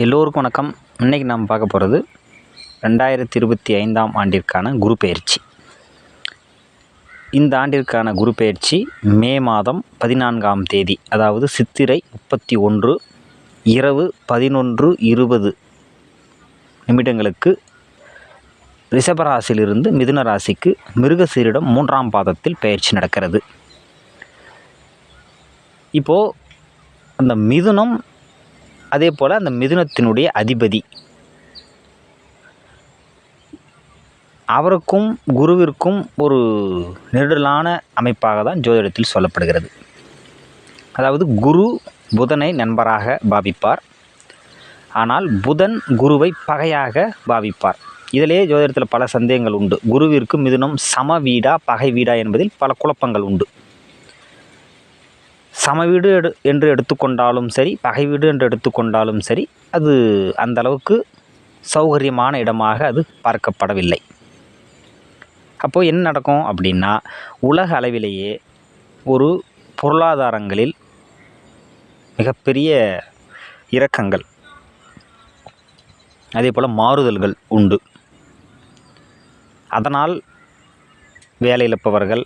எல்லோருக்கும் வணக்கம். இன்றைக்கி நாம் பார்க்க போகிறது ரெண்டாயிரத்தி இருபத்தி ஐந்தாம் ஆண்டிற்கான குரு பயிற்சி இந்த ஆண்டிற்கான குரு பயிற்சி மே மாதம் பதினான்காம் தேதி அதாவது சித்திரை முப்பத்தி ஒன்று இரவு பதினொன்று இருபது நிமிடங்களுக்கு ரிஷபராசியிலிருந்து மிதுன ராசிக்கு மிருகசீரிடம் மூன்றாம் பாதத்தில் பயிற்சி நடக்கிறது. இப்போது அந்த மிதுனம் அதே போல் அந்த மிதுனத்தினுடைய அதிபதி. அவருக்கும் குருவிற்கும் ஒரு நெருடலான அமைப்பாக தான் ஜோதிடத்தில் சொல்லப்படுகிறது. அதாவது குரு புதனை நண்பராக பாவிப்பார். ஆனால் புதன் குருவை பகையாக பாவிப்பார். இதிலேயே ஜோதிடத்தில் பல சந்தேகங்கள் உண்டு. குருவிற்கும் மிதுனம் சம வீடா பகை வீடா என்பதில் பல குழப்பங்கள் உண்டு. சம வீடு எடு என்று எடுத்துக்கொண்டாலும் சரி பகை வீடு என்று எடுத்துக்கொண்டாலும் சரி அது அந்த அளவுக்கு சௌகரியமான இடமாக அது பார்க்கப்படவில்லை. அப்போது என்ன நடக்கும் அப்படின்னா உலக அளவிலேயே ஒரு பொருளாதாரங்களில் மிகப்பெரிய இறக்கங்கள் அதே போல் மாறுதல்கள் உண்டு. அதனால் வேலை இழப்பவர்கள்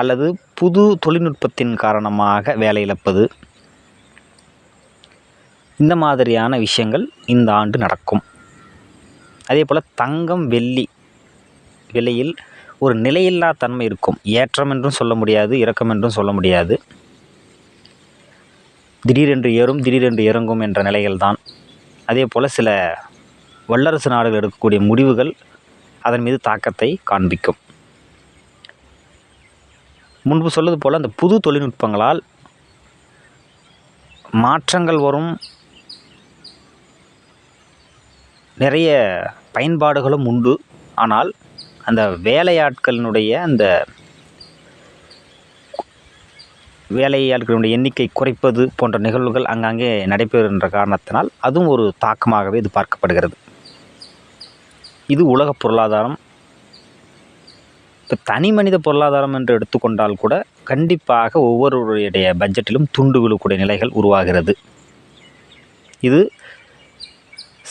அல்லது புது தொழில்நுட்பத்தின் காரணமாக வேலை இழப்பது. இந்த மாதிரியான விஷயங்கள் இந்த ஆண்டு நடக்கும். அதே போல் தங்கம் வெள்ளி விலையில் ஒரு நிலையில்லா தன்மை இருக்கும். ஏற்றம் என்றும் சொல்ல முடியாது இறக்கம் என்றும் சொல்ல முடியாது. திடீரென்று ஏறும் திடீரென்று இறங்கும் என்ற நிலைகள் தான் அதே போல் சில வல்லரசு நாடுகள் எடுக்கக்கூடிய முடிவுகள் அதன் மீது தாக்கத்தை காண்பிக்கும். முன்பு சொல்வது போல் அந்த புது தொழில்நுட்பங்களால் மாற்றங்கள் வரும். நிறைய பயன்பாடுகளும் உண்டு. ஆனால் அந்த வேலையாட்களினுடைய அந்த வேலையாட்களுடைய எண்ணிக்கை குறைப்பது போன்ற நிகழ்வுகள் அங்கங்கே நடைபெறுகின்ற காரணத்தினால் அதுவும் ஒரு தாக்கமாகவே இது பார்க்கப்படுகிறது. இது உலக பொருளாதாரம் இப்போ தனி மனித பொருளாதாரம் என்று எடுத்துக்கொண்டால் கூட கண்டிப்பாக ஒவ்வொருவருடைய பட்ஜெட்டிலும் துண்டு விழுக்கூடிய நிலைகள் உருவாகிறது. இது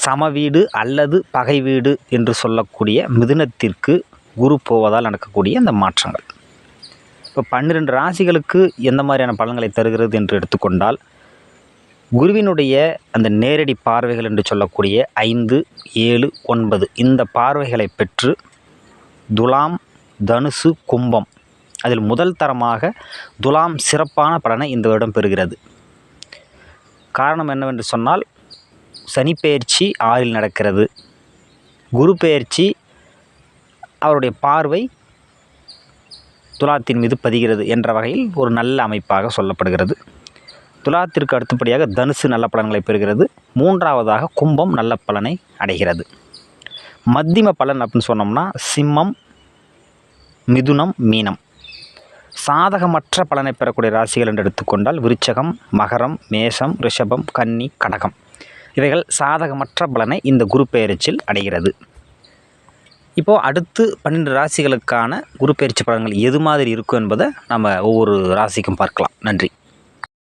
சம வீடு அல்லது பகை வீடு என்று சொல்லக்கூடிய மிதுனத்திற்கு குரு போவதால் நடக்கக்கூடிய அந்த மாற்றங்கள். இப்போ பன்னிரெண்டு ராசிகளுக்கு எந்த மாதிரியான பலன்களை தருகிறது என்று எடுத்துக்கொண்டால் குருவினுடைய அந்த நேரடி பார்வைகள் என்று சொல்லக்கூடிய ஐந்து ஏழு ஒன்பது இந்த பார்வைகளை பெற்று துலாம் தனுசு கும்பம். அதில் முதல் தரமாக துலாம் சிறப்பான பலனை இந்த வருடம் பெறுகிறது. காரணம் என்னவென்று சொன்னால் சனிப்பெயர்ச்சி ஆறில் நடக்கிறது. குரு பெயர்ச்சி அவருடைய பார்வை துலாத்தின் மீது பதிகிறது என்ற வகையில் ஒரு நல்ல அமைப்பாக சொல்லப்படுகிறது. துலாத்திற்கு அடுத்தபடியாக தனுசு நல்ல பலன்களை பெறுகிறது. மூன்றாவதாக கும்பம் நல்ல பலனை அடைகிறது. மத்தியம பலன் அப்படின்னு சொன்னோம்னா சிம்மம் மிதுனம் மீனம். சாதகமற்ற பலனை பெறக்கூடிய ராசிகள் என்று எடுத்துக்கொண்டால் விருச்சகம் மகரம் மேஷம் ரிஷபம் கன்னி கடகம். இவைகள் சாதகமற்ற பலனை இந்த குரு பெயர்ச்சியில் அடைகிறது. இப்போது அடுத்து பன்னெண்டு ராசிகளுக்கான குரு பயிற்சி பலன்கள் எது மாதிரி இருக்கும் என்பதை நம்ம ஒவ்வொரு ராசிக்கும் பார்க்கலாம். நன்றி.